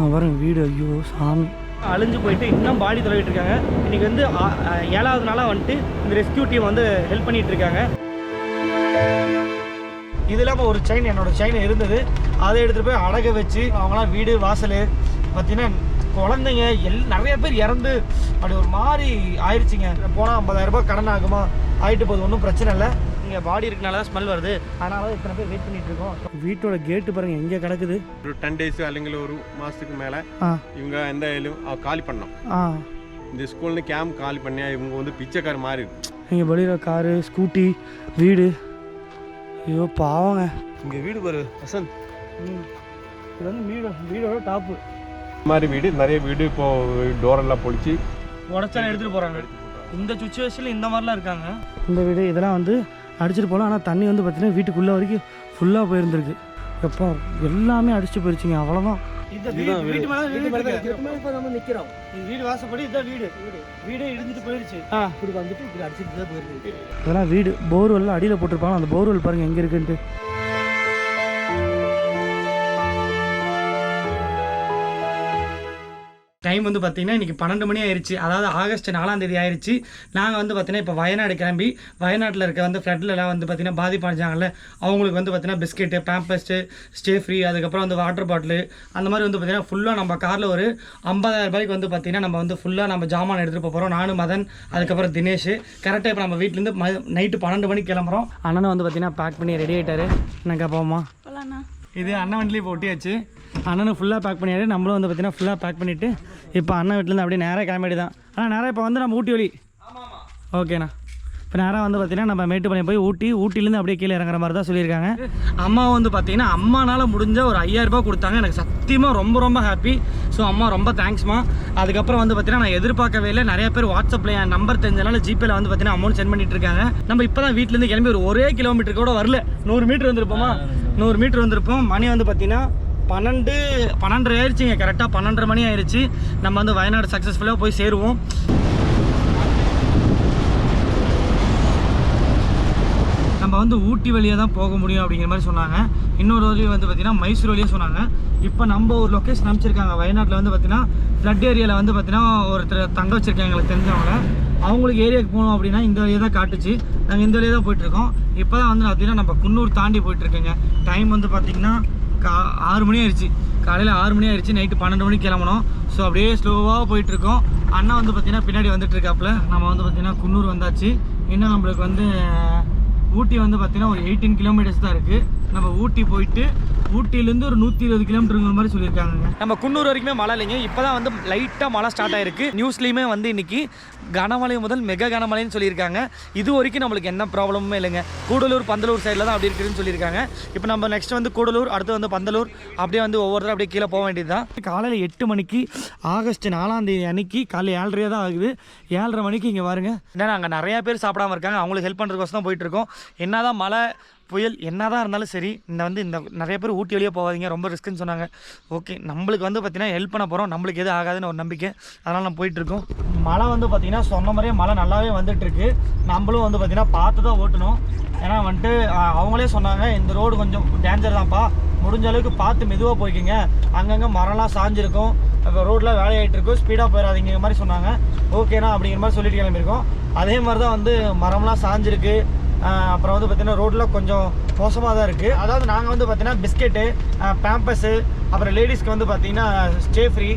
நான் வரேன் வீடு ஐயோ சாமி. அழிஞ்சு போயிட்டு இன்னும் பாடி தொலைவிட்டு இருக்காங்க. இன்னைக்கு வந்து ஏழாவது நாளாக வந்துட்டு இந்த ரெஸ்கியூ டீம் வந்து ஹெல்ப் பண்ணிட்டு இருக்காங்க. இது இல்லாமல் ஒரு செயின் என்னோட செயின் இருந்தது. அதை எடுத்துகிட்டு போய் அடக வச்சு அவங்களாம் வீடு வாசல் பார்த்தீங்கன்னா குழந்தைங்க எல் நிறைய பேர் இறந்து அப்படி ஒரு மாதிரி ஆயிடுச்சுங்க போனால் ஐம்பதாயிரம் ரூபாய் கடன் ஆகுமா? ஆகிட்டு போகுது ஒன்றும் பிரச்சனை இல்லை. இங்கே பாடி இருக்கனால தான் ஸ்மெல் வருது. அதனால இத்தனை பேர் வெயிட் பண்ணிட்டு இருக்கோம். வீட்டோட கேட்டு பாருங்க எங்கே கிடக்குது? ஒரு டென் டேஸ் அல்லங்க ஒரு மாதத்துக்கு மேலே இவங்க எந்த காலி பண்ணோம். இந்த ஸ்கூல்னு கேம்ப் காலி பண்ணியா இவங்க வந்து பிச்சைக்கார் மாதிரி இங்கே வெளியில் காரு ஸ்கூட்டி வீடு. ஐயோ பாவங்க. இங்கே வீடு பாரு வசந்த். இது வந்து வீடு வீடோட டாப்பு மாதிரி வீடு நிறைய வீடு இப்போ டோரெல்லாம் பொழிச்சு. உடச்சா எடுத்துகிட்டு போகிறாங்க இந்த சுச்சுவேஷனில் இந்த மாதிரிலாம் இருக்காங்க. இந்த வீடு இதெல்லாம் வந்து அடிச்சிட்டு போகலாம். ஆனால் தண்ணி வந்து பார்த்தீங்கன்னா வீட்டுக்குள்ளே வரைக்கும் ஃபுல்லாக போயிருந்திருக்கு. எப்போ எல்லாமே அடிச்சுட்டு போயிருச்சுங்க. அவ்வளோதான் வீடு. வீட்டு மேலே வீடு திரும்ப இப்போ நம்ம நிற்கிறோம் இது வீடு வாசப்படி இதுதான் வீடு. வீடே. இடிஞ்சிட்டு போயிருச்சு. ஆ. இப்படி வந்துட்டு இப்படி அடிச்சுட்டு தான் போயிருக்கு இதெல்லாம் வீடு. போர்வெல்லாம் அடியில் போட்டிருப்பாங்க. அந்த போர்வெல் பாருங்க எங்கே இருக்குன்ட்டு. டைம் வந்து பார்த்தீங்கன்னா இன்றைக்கி பன்னெண்டு மணி ஆயிடுச்சு அதாவது ஆகஸ்ட் நாலாம் தேதி ஆயிடுச்சு நாங்கள் வந்து பார்த்தீங்கன்னா இப்போ வயநாடு கிளம்பி வயநாட்டில் இருக்க வந்து ஃப்ளட்லலாம் வந்து பார்த்தீங்கன்னா பாதிப்படைஞ்சாங்கல்ல அவங்களுக்கு வந்து பார்த்தீங்கன்னா பிஸ்கெட்டு பேம்பஸ்ட்டு ஸ்டே ஃப்ரீ அதுக்கப்புறம் வந்து வாட்டர் பாட்டிலு அந்த மாதிரி வந்து பார்த்தீங்கன்னா ஃபுல்லாக நம்ம காரில் ஒரு ஐம்பதாயிரம் ரூபாய்க்கு வந்து பார்த்தீங்கன்னா நம்ம வந்து ஃபுல்லாக நம்ம ஜாமான் எடுத்துகிட்டு போகிறோம் நானும் மதன் அதுக்கப்புறம் தினேஷ். கரெக்டாக இப்போ நம்ம வீட்டிலேருந்து ம நைட்டு பன்னெண்டு மணிக்கு கிளம்புறோம். அண்ணனும் வந்து பார்த்தீங்கன்னா பேக் பண்ணி ரெடி ஆகிட்டாரு என்னக்கா போமா இது அண்ணன் வண்டிலேயே இப்போ அண்ணனை அண்ணனும் ஃபுல்லாக பேக் பண்ணியாரு நம்மளும் வந்து பார்த்தீங்கன்னா ஃபுல்லாக பேக் பண்ணிவிட்டு இப்போ அண்ணன் வீட்டிலேருந்து அப்படியே நேராக கிளம்பிட்டு தான். ஆனால் நேராக இப்போ வந்து நம்ம ஊட்டி வழி. ஓகேண்ணா இப்போ நேராக வந்து பார்த்தீங்கன்னா நம்ம மேட்டுப்பாளையம் போய் ஊட்டி ஊட்டிலேருந்து அப்படியே கீழே இறங்குற மாதிரி தான் சொல்லியிருக்காங்க. அம்மா வந்து பார்த்தீங்கன்னா அம்மானால் முடிஞ்ச ஒரு ஐயாயிரரூபா கொடுத்தாங்க. எனக்கு சத்தியமாக ரொம்ப ரொம்ப ஹாப்பி ஸோ அம்மா ரொம்ப தேங்க்ஸ்மா அதுக்கப்புறம் வந்து பார்த்தீங்கன்னா நான் எதிர்பார்க்கவே இல்லை. நிறைய பேர் வாட்ஸ்அப்பில் என் நம்பர் தெரிஞ்சனால ஜிபேல வந்து பார்த்தீங்கன்னா அமௌண்ட் சென்ட் பண்ணிட்டு இருக்காங்க. நம்ம இப்போ தான் வீட்டிலேருந்து கிளம்பி ஒரு ஒரே கிலோமீட்டர் கூட வரல. நூறு மீட்டர் வந்திருப்போமா? நூறு மீட்டர் வந்திருப்போம். மணி வந்து பார்த்தீங்கன்னா பன்னெண்டு பன்னெண்டரை ஆயிடுச்சுங்க. கரெக்டாக பன்னெண்டரை மணி ஆயிடுச்சு. நம்ம வந்து வயநாடு சக்ஸஸ்ஃபுல்லாக போய் சேருவோம். நம்ம வந்து ஊட்டி வழியாக தான் போக முடியும் அப்படிங்கிற மாதிரி சொன்னாங்க. இன்னொரு வழியும் வந்து பார்த்திங்கன்னா மைசூர் வழியாக சொன்னாங்க. இப்போ நம்ம ஒரு லொக்கேஷன் அமைச்சிருக்காங்க வயநாட்டில் வந்து பார்த்திங்கன்னா ஃப்ளட் ஏரியாவில் வந்து பார்த்திங்கன்னா ஒருத்தர் தங்க வச்சுருக்காங்க எங்களுக்கு தெரிஞ்சவங்க. அவங்களுக்கு ஏரியாவுக்கு போகணும் அப்படின்னா இந்த வழியாக தான் காட்டுச்சு. நாங்கள் இந்த வழியாக தான் போயிட்டுருக்கோம் இப்போ தான் வந்து பார்த்தீங்கன்னா நம்ம குன்னூர் தாண்டி போயிட்டுருக்கேங்க டைம் வந்து பார்த்தீங்கன்னா கா ஆறு மணி ஆயிடுச்சு காலையில் ஆறு மணி ஆயிடுச்சு நைட்டு பன்னெண்டு மணிக்கு கிளம்பணும் ஸோ அப்படியே ஸ்லோவாக போயிட்டுருக்கோம். அண்ணா வந்து பார்த்திங்கன்னா பின்னாடி வந்துட்டுருக்காப்புல. நம்ம வந்து பார்த்திங்கன்னா குன்னூர் வந்தாச்சு. இன்னும் நம்மளுக்கு வந்து ஊட்டி வந்து பார்த்திங்கன்னா ஒரு எயிட்டீன் கிலோமீட்டர்ஸ் தான் இருக்குது நம்ம ஊட்டி போயிட்டு ஊட்டியிலேருந்து ஒரு நூற்றி இருபது கிலோமீட்டருங்கிற மாதிரி சொல்லியிருக்காங்க நம்ம குன்னூர் வரைக்குமே மழை இல்லைங்க. இப்போ தான் வந்து லைட்டாக மழை ஸ்டார்ட் ஆயிருக்கு. நியூஸ்லேயுமே வந்து இன்னைக்கு கனமழை முதல் மிக கனமழைன்னு சொல்லியிருக்காங்க. இது வரைக்கும் நம்மளுக்கு எந்த ப்ராப்ளமுமே இல்லைங்க. கூடலூர் பந்தலூர் சைடில் தான் அப்படி இருக்குதுன்னு சொல்லியிருக்காங்க. இப்போ நம்ம நெக்ஸ்ட் வந்து கூடலூர் அடுத்து வந்து பந்தலூர். அப்படியே வந்து ஒவ்வொருத்தரும் அப்படியே கீழே போக வேண்டியது தான் காலையில் எட்டு மணிக்கு ஆகஸ்ட் நாலாம் தேதி அன்னைக்கு காலையில் ஏழரையாக தான் ஆகுது. ஏழரை மணிக்கு இங்கே பாருங்க. ஏன்னா அங்கே நிறைய பேர் சாப்பிடாம இருக்காங்க. அவங்களுக்கு ஹெல்ப் பண்ணுறதுக்கோசம் தான் போயிட்டு இருக்கோம். என்னதான் மழை புயல் என்னதான் இருந்தாலும் சரி இந்த வந்து இந்த நிறைய பேர் ஊட்டி வழியாக போகாதீங்க ரொம்ப ரிஸ்க்குன்னு சொன்னாங்க. ஓகே நம்மளுக்கு வந்து பார்த்திங்கன்னா ஹெல்ப் பண்ண போகிறோம் நம்மளுக்கு எதுவும் ஆகாதுன்னு ஒரு நம்பிக்கை. அதனால் நம்ம போயிட்டுருக்கோம் மழை வந்து பார்த்தீங்கன்னா சொன்ன மாதிரியே மழை நல்லாவே வந்துட்டுருக்கு நம்மளும் வந்து பார்த்திங்கன்னா பார்த்து தான் ஓட்டணும். ஏன்னா வந்துட்டு அவங்களே சொன்னாங்க இந்த ரோடு கொஞ்சம் டேஞ்சர் தான்ப்பா. முடிஞ்ச அளவுக்கு பார்த்து மெதுவாக போய்க்கிங்க. அங்கங்கே மரம்லாம் சாஞ்சிருக்கும். இப்போ ரோட்டில் வேலையாயிட்டு இருக்கும் ஸ்பீடாக போயிடாதீங்கிற மாதிரி சொன்னாங்க. ஓகேண்ணா அப்படிங்கிற மாதிரி சொல்லிட்டு கிளம்பியிருக்கோம். அதே மாதிரி தான் வந்து மரம்லாம் சாஞ்சிருக்கு. அப்புறம் வந்து பார்த்தீங்கன்னா ரோட்டில் கொஞ்சம் மோசமாக தான் இருக்குது அதாவது நாங்கள் வந்து பார்த்தீங்கன்னா பிஸ்கெட்டு பேம்பஸ்ஸு அப்புறம் லேடிஸ்க்கு வந்து பார்த்தீங்கன்னா ஸ்டே ஃப்ரீ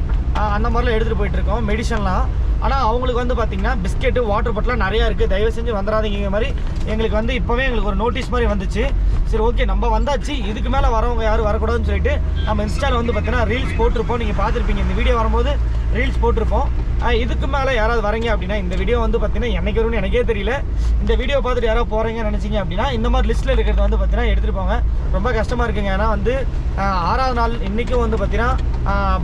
அந்த மாதிரிலாம் எடுத்துகிட்டு போயிட்டுருக்கோம் மெடிசன்லாம் ஆனால் அவங்களுக்கு வந்து பார்த்திங்கன்னா பிஸ்கெட்டு வாட்டர் பாட்டிலாம் நிறையா இருக்குது தயவு செஞ்சு வந்துடாதீங்க மாதிரி. எங்களுக்கு வந்து இப்போவே எங்களுக்கு ஒரு நோட்டீஸ் மாதிரி வந்துச்சு. சரி ஓகே நம்ம வந்தாச்சு. இதுக்கு மேலே வரவங்க யாரும் வரக்கூடாதுன்னு சொல்லிட்டு நம்ம இன்ஸ்டாவில் வந்து பார்த்தீங்கன்னா ரீல்ஸ் போட்டிருப்போம். நீங்கள் பார்த்துருப்பீங்க. இந்த வீடியோ வரும்போது ரீல்ஸ் போட்டிருப்போம். இதுக்கு மேலே யாராவது வரீங்க அப்படின்னா இந்த வீடியோ வந்து பார்த்தீங்கன்னா என்னைக்கு வரும்னு எனக்கே தெரியல. இந்த வீடியோ பார்த்துட்டு யாராவது போகிறீங்கன்னு நினச்சிங்க அப்படின்னா இந்த மாதிரி லிஸ்ட்டில் இருக்கிறது வந்து பார்த்தீங்கன்னா எடுத்துகிட்டு போங்க. ரொம்ப கஷ்டமாக இருக்குங்க. ஏன்னா வந்து ஆறாவது நாள் இன்றைக்கும் வந்து பார்த்தீங்கன்னா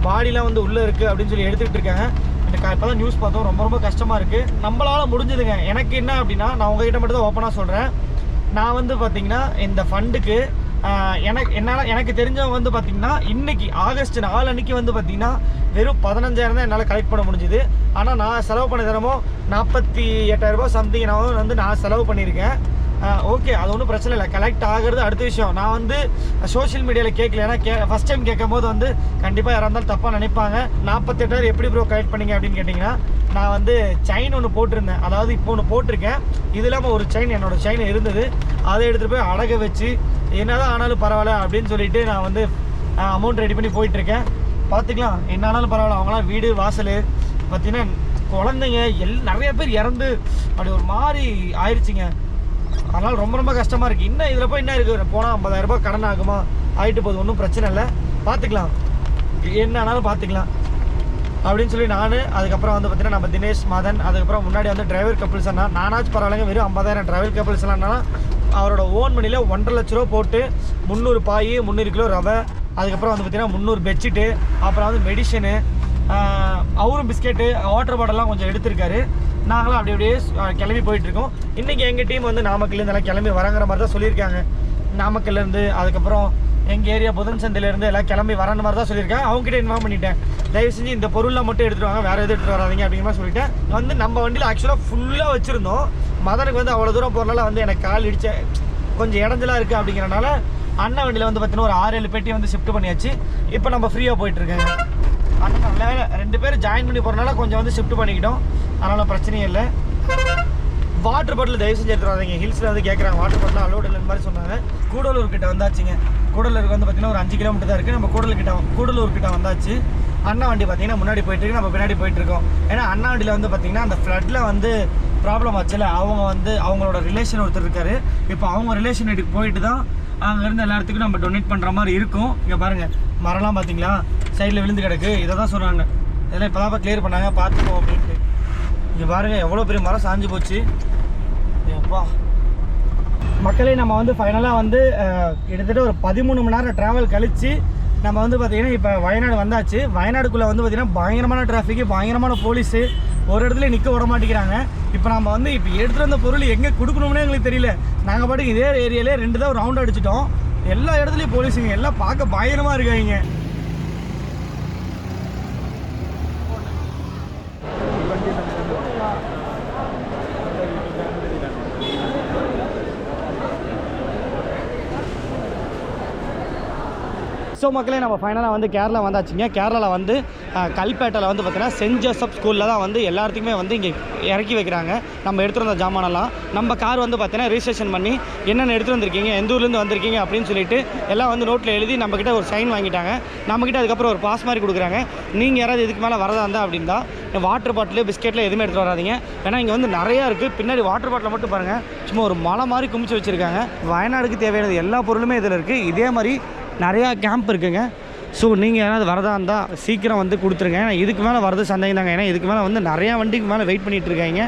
பாடிலாம் வந்து உள்ளே இருக்குது அப்படின்னு சொல்லி எடுத்துக்கிட்டு இருக்காங்க. எனக்கு இப்போ தான் நியூஸ் பார்த்தோம். ரொம்ப ரொம்ப கஷ்டமாக இருக்குது நம்மளால் முடிஞ்சதுங்க. எனக்கு என்ன அப்படின்னா நான் உங்ககிட்ட மட்டும் தான் ஓப்பனாக சொல்கிறேன் நான் வந்து பார்த்தீங்கன்னா இந்த ஃபண்டுக்கு எனக்கு என்னால் எனக்கு தெரிஞ்சவங்க வந்து பார்த்தீங்கன்னா இன்றைக்கி ஆகஸ்ட் நாலு அன்னைக்கு வந்து பார்த்தீங்கன்னா வெறும் பதினஞ்சாயிரம் தான் என்னால் கலெக்ட் பண்ண முடிஞ்சுது. ஆனால் நான் செலவு பண்ண தினமும் நாற்பத்தி எட்டாயிரம் ரூபாய் சம்திங் நான் வந்து நான் செலவு பண்ணியிருக்கேன். ஓகே அது ஒன்றும் பிரச்சனை இல்லை. கலெக்ட் ஆகிறது அடுத்த விஷயம். நான் வந்து சோஷியல் மீடியாவில் கேட்கல ஏன்னா கே ஃபஸ்ட் டைம் கேட்கும் போது வந்து கண்டிப்பாக யாராக இருந்தாலும் தப்பாக நினைப்பாங்க. நாற்பத்தெட்டாயிரம் எப்படி ப்ரோ கலெக்ட் பண்ணீங்க அப்படின்னு கேட்டிங்கன்னா நான் வந்து செயின் ஒன்று போட்டிருந்தேன். அதாவது இப்போ ஒன்று போட்டிருக்கேன். இது இல்லாமல் ஒரு செயின் என்னோட செயின் இருந்தது. அதை எடுத்துகிட்டு போய் அடக வச்சு என்னதான் ஆனாலும் பரவாயில்ல அப்படின்னு சொல்லிட்டு நான் வந்து அமௌண்ட் ரெடி பண்ணி போயிட்டுருக்கேன். பார்த்துக்கலாம். என்ன ஆனாலும் பரவாயில்ல. அவங்களாம் வீடு வாசல் பார்த்தீங்கன்னா குழந்தைங்க எல் நிறைய பேர் இறந்து அப்படி ஒரு மாதிரி ஆயிடுச்சுங்க அதனால் ரொம்ப ரொம்ப கஷ்டமாக இருக்குது இன்னும் இதில் போய் என்ன இருக்குது போனால் ஐம்பதாயிரம் ரூபாய் கடன் ஆகுமா? ஆகிட்டு போகுது ஒன்றும் பிரச்சனை இல்லை. பார்த்துக்கலாம் என்ன ஆனாலும் பார்த்துக்கலாம் அப்படின்னு சொல்லி நான் அதுக்கப்புறம் வந்து பார்த்தீங்கன்னா நம்ம தினேஷ் மதன் அதுக்கப்புறம் முன்னாடி வந்து டிரைவர் கப்பிள்ஸ் அண்ணா. நானாச்சும் பரவாயில்லைங்க வெறும் ஐம்பதாயிரம் டிரைவர் கப்பிள்ஸ் எல்லாம் அவரோட ஓன் மணியில் ஒன்றரை லட்ச ரூபா போட்டு முந்நூறு பாய் முந்நூறு கிலோ ரவை அதுக்கப்புறம் வந்து பார்த்தீங்கன்னா முந்நூறு பெட்ஷீட்டு அப்புறம் வந்து மெடிஷனு அவரும் பிஸ்கெட்டு வாட்டர் பாட்டிலாம் கொஞ்சம் எடுத்திருக்காரு. நாங்களும் அப்படி அப்படியே கிளம்பி போயிட்டுருக்கோம். இன்றைக்கி எங்கள் டீம் வந்து நாமக்கல்லேருந்து எல்லாம் கிளம்பி வராங்கிற மாதிரி தான் சொல்லியிருக்காங்க. நாமக்கல்லேருந்து அதுக்கப்புறம் எங்கள் ஏரியா புதன் சந்தையிலேருந்து எல்லாம் கிளம்பி வரன்ற மாதிரி தான் சொல்லியிருக்கேன் அவங்ககிட்ட இன்வால்வ் பண்ணிட்டேன். தயவு செஞ்சு இந்த பொருளை மட்டும் எடுத்துகிட்டு வாங்க. வேறு எதுவும் எடுத்துட்டு வராதீங்க அப்படிங்கிற மாதிரி சொல்லிட்டேன். வந்து நம்ம வண்டியில் ஆக்சுவலாக ஃபுல்லாக வச்சுருந்தோம். மதனுக்கு வந்து அவ்வளோ தூரம் போகிறனால வந்து எனக்கு கால் இடிச்ச கொஞ்சம் இடஞ்சலாக இருக்குது அப்படிங்கிறனால அண்ணன் வண்டியில் வந்து பார்த்தீங்கன்னா ஒரு ஆறு ஏழு பெட்டி வந்து ஷிஃப்ட் பண்ணியாச்சு. இப்போ நம்ம ஃப்ரீயாக போயிட்டுருக்கேங்க அண்ணன் நல்ல வேலை ரெண்டு பேரும் ஜாயின் பண்ணி போகிறனால கொஞ்சம் வந்து ஷிஃப்ட் பண்ணிக்கிட்டோம். அதனால் பிரச்சனையும் இல்லை. வாட்டர் பாட்டில் தயவு செஞ்சு எடுத்துட்டு ஹில்ஸில் வந்து கேட்குறாங்க வாட்டர் பாட்டில் அலோடு இல்லைன்னு மாதிரி சொன்னாங்க. கூடலூர் கிட்ட வந்தாச்சுங்க. கூடலூருக்கு வந்து பார்த்திங்கன்னா ஒரு அஞ்சு கிலோமீட்டர் தான் இருக்குது நம்ம கூடலூர் கிட்ட கூடலூர் கிட்ட வந்தாச்சு. அண்ணா வண்டி பார்த்தீங்கன்னா முன்னாடி போயிட்டு இருக்கு. நம்ம பின்னாடி போயிட்டு இருக்கோம். ஏன்னா அண்ணா வண்டியில் வந்து பார்த்தீங்கன்னா அந்த ஃப்ளட்டில் வந்து ப்ராப்ளம் ஆச்சுல அவங்க வந்து அவங்களோட ரிலேஷன் ஒருத்தர் இருக்காரு. இப்போ அவங்க ரிலேஷன் வீட்டுக்கு போயிட்டு தான் அங்கேருந்து எல்லாத்துக்கும் நம்ம டொனேட் பண்ணுற மாதிரி இருக்கும். இங்கே பாருங்கள் மரம்லாம் பார்த்தீங்களா சைடில் விழுந்து கிடக்கு. இதை தான் சொன்னாங்க. இதெல்லாம் இப்போ தான் கிளியர் பண்ணாங்க. பார்த்துக்கோ அப்படின்ட்டு. இங்கே பாருங்கள் எவ்வளோ பெரிய மரம் சாஞ்சு போச்சு. எப்பா. மக்களே நம்ம வந்து ஃபைனலாக வந்து கிட்டத்தட்ட ஒரு பதிமூணு மணி நேரம் ட்ராவல் கழித்து நம்ம வந்து பார்த்திங்கன்னா இப்போ வயநாடு வந்தாச்சு. வயநாடுக்குள்ளே வந்து பார்த்திங்கன்னா பயங்கரமான டிராஃபிக்கு பயங்கரமான போலீஸு ஒரு இடத்துல நிற்க விட மாட்டேங்கிறாங்க. இப்போ நம்ம வந்து இப்போ எடுத்துகிட்டு வந்த பொருள் எங்கே கொடுக்கணும்னே எங்களுக்கு தெரியல. நாங்கள் பாட்டுக்கு இதே ஏரியாலே ரெண்டு தான் ரவுண்ட் அடிச்சிட்டோம். எல்லா இடத்துலையும் போலீஸுங்க எல்லாம் பார்க்க பயங்கரமாக இருக்காங்க. ஸோ மக்களே நம்ம ஃபைனலாக வந்து கேரளா வந்தாச்சுங்க. கேரளாவில் வந்து கல்பேட்டையில் வந்து பார்த்தீங்கன்னா சென்ட் ஜோசப் ஸ்கூலில் தான் வந்து எல்லாத்துக்குமே வந்து இங்கே இறக்கி வைக்கிறாங்க. நம்ம எடுத்துகிட்டு வந்த ஜாமானெல்லாம். நம்ம கார் வந்து பார்த்தீங்கன்னா ரிஜிஸ்ட்ரேஷன் பண்ணி என்னென்ன எடுத்துகிட்டு வந்திருக்கீங்க எந்த ஊர்லேருந்து வந்திருக்கீங்க அப்படின்னு சொல்லிட்டு எல்லாம் வந்து நோட்டில் எழுதி நம்மக்கிட்ட ஒரு சைன் வாங்கிட்டாங்க. நம்மக்கிட்ட அதுக்கப்புறம் ஒரு பாஸ் மாதிரி கொடுக்குறாங்க. நீங்கள் யாராவது இதுக்கு மேலே வரதா இருந்தால் அப்படின்னா வாட்டர் பாட்டில் பிஸ்கெட்டில் எதுவுமே எடுத்துகிட்டு வராதீங்க. ஏன்னா இங்கே வந்து நிறையா இருக்குது பின்னாடி வாட்டர் பாட்டில் மட்டும் பாருங்கள் சும்மா ஒரு மலை மாதிரி குமிச்சு வச்சுருக்காங்க. வயநாடுக்கு தேவையானது எல்லா பொருளுமே இதில் இருக்குது இதே மாதிரி நிறையா கேம்ப் இருக்குங்க. ஸோ நீங்கள் யாராவது வரதா இருந்தால் சீக்கிரம் வந்து கொடுத்துருங்க. ஏன்னா இதுக்கு மேலே வரது சந்தேகம் தாங்க ஏன்னா இதுக்கு மேலே வந்து நிறையா வண்டிக்கு மேலே வெயிட் பண்ணிகிட்டு இருக்காங்க.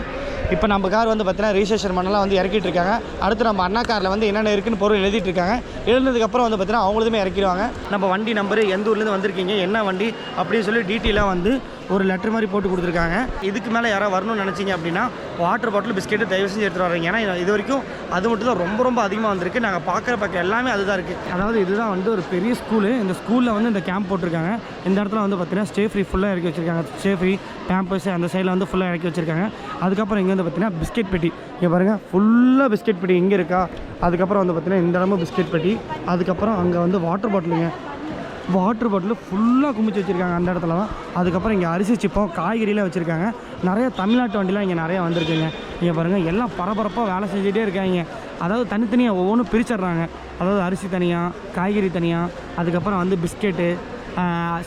இப்போ நம்ம கார் வந்து பார்த்தீங்கன்னா ரிஜிஸ்ட்ரேஷன் பண்ணலாம் வந்து இறக்கிட்டு இருக்காங்க. அடுத்து நம்ம அண்ணா காரில் வந்து என்னென்ன இருக்குன்னு பொருள் எழுதிட்டு இருக்காங்க. எழுந்ததுக்கப்புறம் வந்து பார்த்தீங்கன்னா அவங்களுமே இறக்கிடுவாங்க. நம்ம வண்டி நம்பரு எந்த ஊர்லேருந்து வந்திருக்கீங்க என்ன வண்டி அப்படின்னு சொல்லி டீட்டெயிலாக வந்து ஒரு லெட்டர் மாதிரி போட்டு கொடுத்துருக்காங்க. இதுக்கு மேலே யாராவது வரணும்னு நினச்சிங்க அப்படின்னா வாட்டர் பாட்டில் பிஸ்கெட்டு தயவு செஞ்சு எடுத்துகிட்டு வரீங்க ஏன்னா இது வரைக்கும் அது மட்டும் தான் ரொம்ப ரொம்ப அதிகமாக வந்திருக்கு. நாங்கள் பார்க்குற பக்கம் எல்லாமே அதுதான் இருக்குது அதாவது இதுதான் வந்து ஒரு பெரிய ஸ்கூலு இந்த ஸ்கூலில் வந்து இந்த கேம்ப் போட்டிருக்காங்க. இந்த இடத்துல வந்து பார்த்தீங்கன்னா ஸ்டே ஃப்ரீ ஃபுல்லாக இறக்கி வச்சிருக்காங்க. ஸ்டே ஃப்ரீ கேம்பஸ் அந்த சைடில் வந்து ஃபுல்லாக இறக்கி வச்சிருக்காங்க. அதுக்கப்புறம் இங்கே வந்து பார்த்தீங்கன்னா பிஸ்கெட் பெட்டி. இங்கே பாருங்கள் ஃபுல்லாக பிஸ்கெட் பெட்டி இங்கே இருக்கா? அதுக்கப்புறம் வந்து பார்த்தீங்கன்னா இந்த இடமும் பிஸ்கெட் பெட்டி. அதுக்கப்புறம் அங்கே வந்து வாட்டர் பாட்டிலுங்க வாட்டர் பாட்டில் ஃபுல்லாக குமிச்சு வச்சுருக்காங்க அந்த இடத்துல தான். அதுக்கப்புறம் இங்கே அரிசி சிப்பம் காய்கறிலாம் வச்சுருக்காங்க. நிறைய தமிழ்நாட்டு வண்டிலாம் இங்கே நிறைய வந்திருக்குங்க. இங்கே பாருங்கள் எல்லாம் பரபரப்பாக வேலை செஞ்சுட்டே இருக்காங்க. அதாவது தனித்தனியாக ஒவ்வொன்றும் பிரிச்சிடுறாங்க. அதாவது அரிசி தனியாக காய்கறி தனியாக அதுக்கப்புறம் வந்து பிஸ்கெட்டு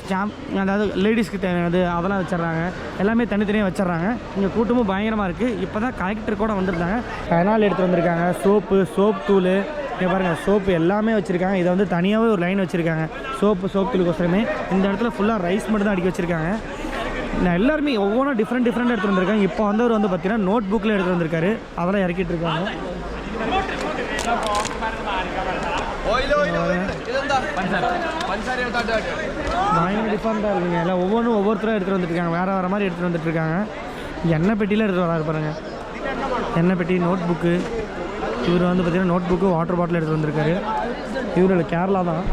ஸ்டாம்ப் அதாவது லேடிஸ்க்கு தேவையானது அதெல்லாம் வச்சிடுறாங்க. எல்லாமே தனித்தனியாக வச்சிடுறாங்க. இங்கே கூட்டமும் பயங்கரமாக இருக்குது இப்போ தான் கலெக்டர் கூட வந்திருந்தாங்க. கனால் எடுத்துகிட்டு வந்திருக்காங்க. சோப்பு சோப் தூள் இங்கே பாருங்கள் சோப்பு எல்லாமே வச்சுருக்காங்க. இதை வந்து தனியாகவே ஒரு லைன் வச்சுருக்காங்க. சோப்பு சோப் தூளுக்கோசரமே இந்த இடத்துல ஃபுல்லாக ரைஸ் மட்டும் தான் அடிக்க வச்சுருக்காங்க. நான் எல்லாருமே ஒவ்வொன்றும் டிஃப்ரெண்ட் டிஃப்ரெண்ட் எடுத்துகிட்டு வந்திருக்காங்க. இப்போ வந்தவர் வந்து பார்த்தீங்கன்னா நோட் புக்கில் எடுத்துகிட்டு வந்திருக்காரு. அதெல்லாம் இறக்கிட்டு இருக்காங்க. பயங்கர டிஃப்ரெண்ட்டாக இருக்குங்க. எல்லாம் ஒவ்வொன்றும் ஒவ்வொருத்தரும் எடுத்துகிட்டு வந்துட்டுருக்காங்க. வேறு வேறு மாதிரி எடுத்துகிட்டு வந்துட்டு இருக்காங்க எண்ணெய் பெட்டியில் எடுத்துகிட்டு வராரு பாருங்க. எண்ணெய் பெட்டி நோட் புக்கு இவர் வந்து பார்த்தீங்கன்னா நோட் புக்கு வாட்டர் பாட்டில் எடுத்துகிட்டு வந்திருக்காரு இவரோட கேரளா தான்.